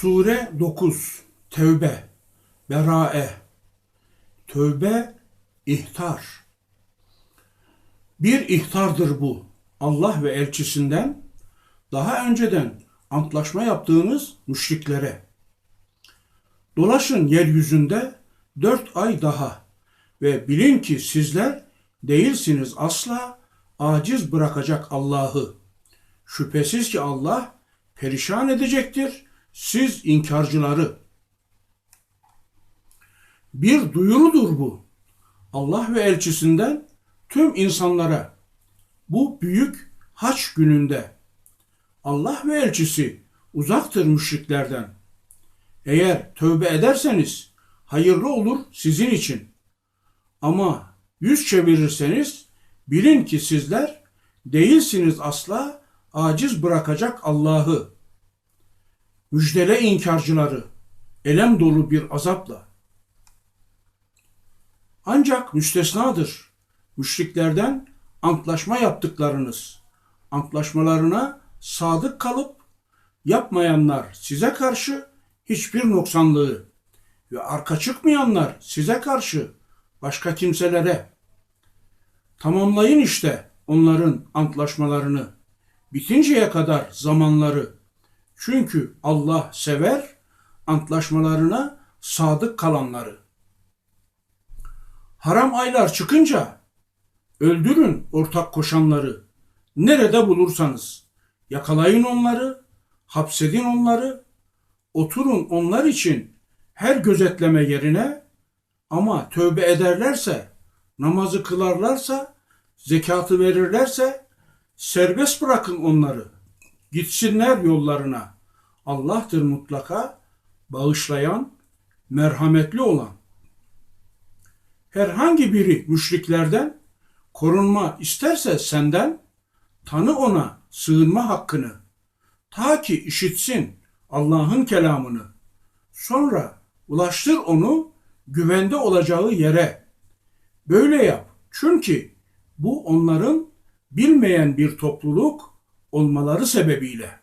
Sure 9 Tevbe Berae Tövbe ihtar Bir ihtardır bu. Allah ve elçisinden daha önceden antlaşma yaptığınız müşriklere. Dolaşın yeryüzünde dört ay daha ve bilin ki sizler değilsiniz asla aciz bırakacak Allah'ı. Şüphesiz ki Allah perişan edecektir siz inkarcıları. Bir duyurudur bu. Allah ve elçisinden tüm insanlara bu büyük haç gününde Allah ve elçisi uzaktır müşriklerden. Eğer tövbe ederseniz hayırlı olur sizin için. Ama yüz çevirirseniz bilin ki sizler değilsiniz asla aciz bırakacak Allah'ı. Müjdele inkarcıları elem dolu bir azapla. Ancak müstesnadır. Müşriklerden antlaşma yaptıklarınız. Antlaşmalarına sadık kalıp yapmayanlar size karşı hiçbir noksanlığı ve arka çıkmayanlar size karşı başka kimselere. Tamamlayın işte onların antlaşmalarını. Bitinceye kadar zamanları. Çünkü Allah sever antlaşmalarına sadık kalanları. Haram aylar çıkınca öldürün ortak koşanları. Nerede bulursanız yakalayın onları, hapsedin onları, oturun onlar için her gözetleme yerine ama tövbe ederlerse, namazı kılarlarsa, zekatı verirlerse serbest bırakın onları. Gitsinler yollarına. Allah'tır mutlaka bağışlayan, merhametli olan. Herhangi biri müşriklerden korunma isterse senden tanı ona sığınma hakkını. Ta ki işitsin Allah'ın kelamını. Sonra ulaştır onu güvende olacağı yere. Böyle yap. Çünkü bu onların bilmeyen bir topluluk olmaları sebebiyle.